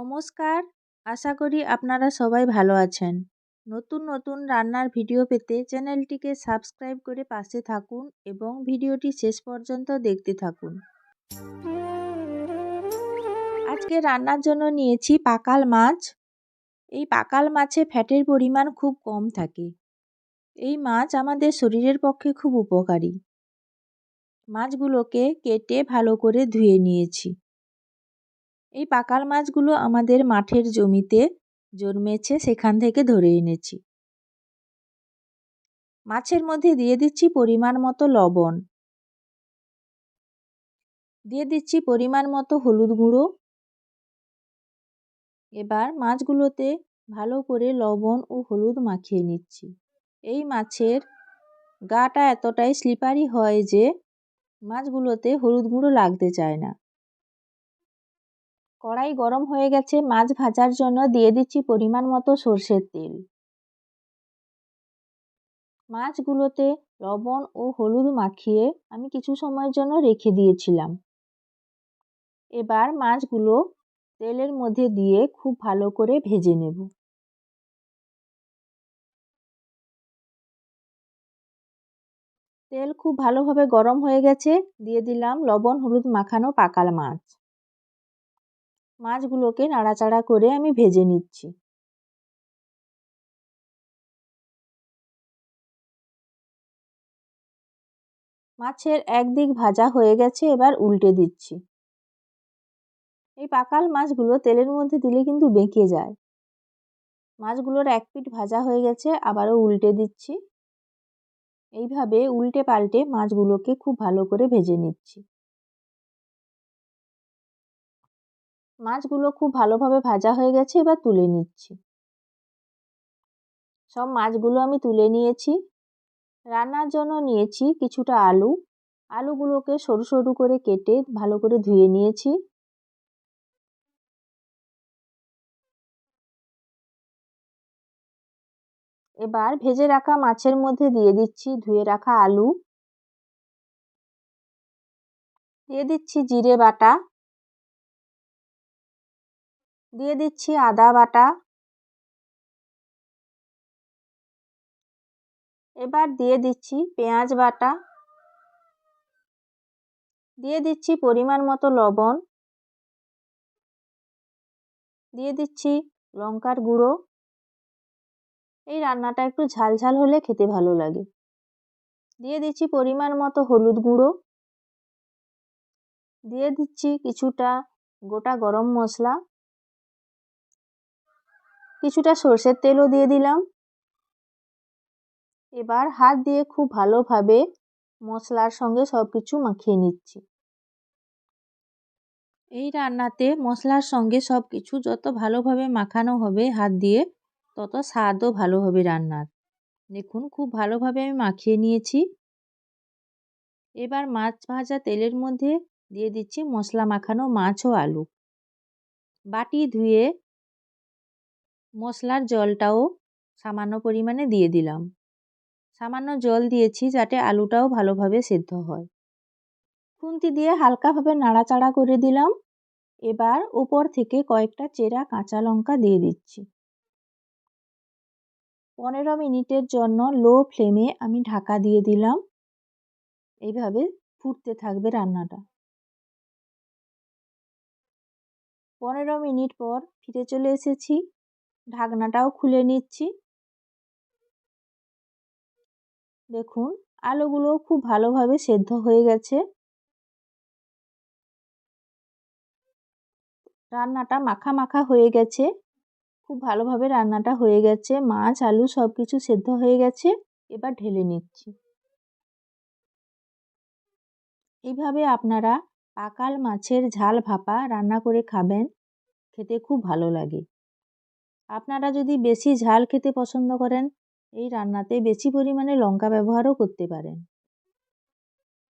নমস্কার, আশা করি আপনারা সবাই ভালো আছেন। নতুন নতুন রান্নার ভিডিও পেতে চ্যানেলটিকে সাবস্ক্রাইব করে পাশে থাকুন এবং ভিডিওটি শেষ পর্যন্ত দেখতে থাকুন। আজকে রান্নার জন্য নিয়েছি পাকাল মাছ। এই পাকাল মাছে ফ্যাটের পরিমাণ খুব কম থাকে। এই মাছ আমাদের শরীরের পক্ষে খুব উপকারী। মাছগুলোকে কেটে ভালো করে ধুয়ে নিয়েছি। এই পাকাল মাছগুলো আমাদের মাঠের জমিতে জন্মেছে, সেখান থেকে ধরে এনেছি। মাছের মধ্যে দিয়ে দিচ্ছি পরিমাণ মতো লবণ। দিয়ে দিচ্ছি পরিমাণ মতো হলুদ গুঁড়ো। এবার মাছগুলোতে ভালো করে লবণ ও হলুদ মাখিয়ে নিচ্ছি। এই মাছের গাটা এতটাই স্লিপারি হয় যে মাছগুলোতে হলুদ গুঁড়ো লাগতে চায় না। কড়াই গরম হয়ে গেছে, মাছ ভাজার জন্য দিয়ে দিচ্ছি পরিমাণ মতো সর্ষের তেল। মাছগুলোতে লবণ ও হলুদ মাখিয়ে আমি কিছু সময়ের জন্য রেখে দিয়েছিলাম। এবার মাছগুলো তেলের মধ্যে দিয়ে খুব ভালো করে ভেজে নেব। তেল খুব ভালোভাবে গরম হয়ে গেছে, দিয়ে দিলাম লবণ হলুদ মাখানো পাকাল মাছ। মাছগুলোকে নাড়াচাড়া করে আমি ভেজে নিচ্ছি। মাছের একদিক ভাজা হয়ে গেছে, এবার উল্টে দিচ্ছি। এই পাকাল মাছগুলো তেলের মধ্যে দিলে কিন্তু বেঁকে যায়। মাছগুলোর এক পিঠ ভাজা হয়ে গেছে, আবারও উল্টে দিচ্ছি। এইভাবে উল্টে পাল্টে মাছগুলোকে খুব ভালো করে ভেজে নিচ্ছি। মাছগুলো খুব ভালোভাবে ভাজা হয়ে গেছে, এবার তুলে নিচ্ছি। সব মাছগুলো আমি তুলে নিয়েছি। রান্নার জন্য নিয়েছি কিছুটা আলু। আলুগুলোকে সরু সরু করে কেটে ভালো করে ধুয়ে নিয়েছি। এবার ভেজে রাখা মাছের মধ্যে দিয়ে দিচ্ছি, ধুয়ে রাখা আলু। দিয়ে দিচ্ছি জিরে বাটা। দিয়ে দিচ্ছি আদা বাটা। এবার দিয়ে দিচ্ছি পেঁয়াজ বাটা। দিয়ে দিচ্ছি পরিমাণ মতো লবণ। দিয়ে দিচ্ছি লঙ্কার গুঁড়ো। এই রান্নাটা একটু ঝাল ঝাল হলে খেতে ভালো লাগে। দিয়ে দিচ্ছি পরিমাণ মতো হলুদ গুঁড়ো। দিয়ে দিচ্ছি কিছুটা গোটা গরম মশলা। কিছুটা সর্ষের তেলও দিয়ে দিলাম। এবার হাত দিয়ে খুব ভালোভাবে মশলার সঙ্গে সব কিছু মাখিয়ে নিচ্ছি। এই রান্নাতে মশলার সঙ্গে সব কিছু যত ভালোভাবে মাখানো হবে হাত দিয়ে, তত স্বাদও ভালো হবে রান্নার। দেখুন, খুব ভালোভাবে আমি মাখিয়ে নিয়েছি। এবার মাছ ভাজা তেলের মধ্যে দিয়ে দিচ্ছি মশলা মাখানো মাছ ও আলু। বাটি ধুয়ে মশলার জলটাও সামান্য পরিমাণে দিয়ে দিলাম। সামান্য জল দিয়েছি যাতে আলুটাও ভালোভাবে সেদ্ধ হয়। খুন্তি দিয়ে হালকাভাবে নাড়াচাড়া করে দিলাম। এবার উপর থেকে কয়েকটা চেরা কাঁচা লঙ্কা দিয়ে দিচ্ছি। পনেরো মিনিটের জন্য লো ফ্লেমে আমি ঢাকা দিয়ে দিলাম। এইভাবে ফুটতে থাকবে রান্নাটা। পনেরো মিনিট পর ফিরে চলে এসেছি। ঢাকনাটাও খুলে নিচ্ছি। দেখুন, আলুগুলো খুব ভালোভাবে সেদ্ধ হয়ে গেছে। রান্নাটা মাখা মাখা হয়ে গেছে। খুব ভালোভাবে রান্নাটা হয়ে গেছে। মাছ, আলু সব কিছু সেদ্ধ হয়ে গেছে। এবার ঢেলে নিচ্ছি। এইভাবে আপনারা পাকাল মাছের ঝাল ভাপা রান্না করে খাবেন। খেতে খুব ভালো লাগে। আপনারা যদি বেশি ঝাল খেতে পছন্দ করেন, এই রান্নাতে বেশি পরিমাণে লঙ্কা ব্যবহারও করতে পারেন।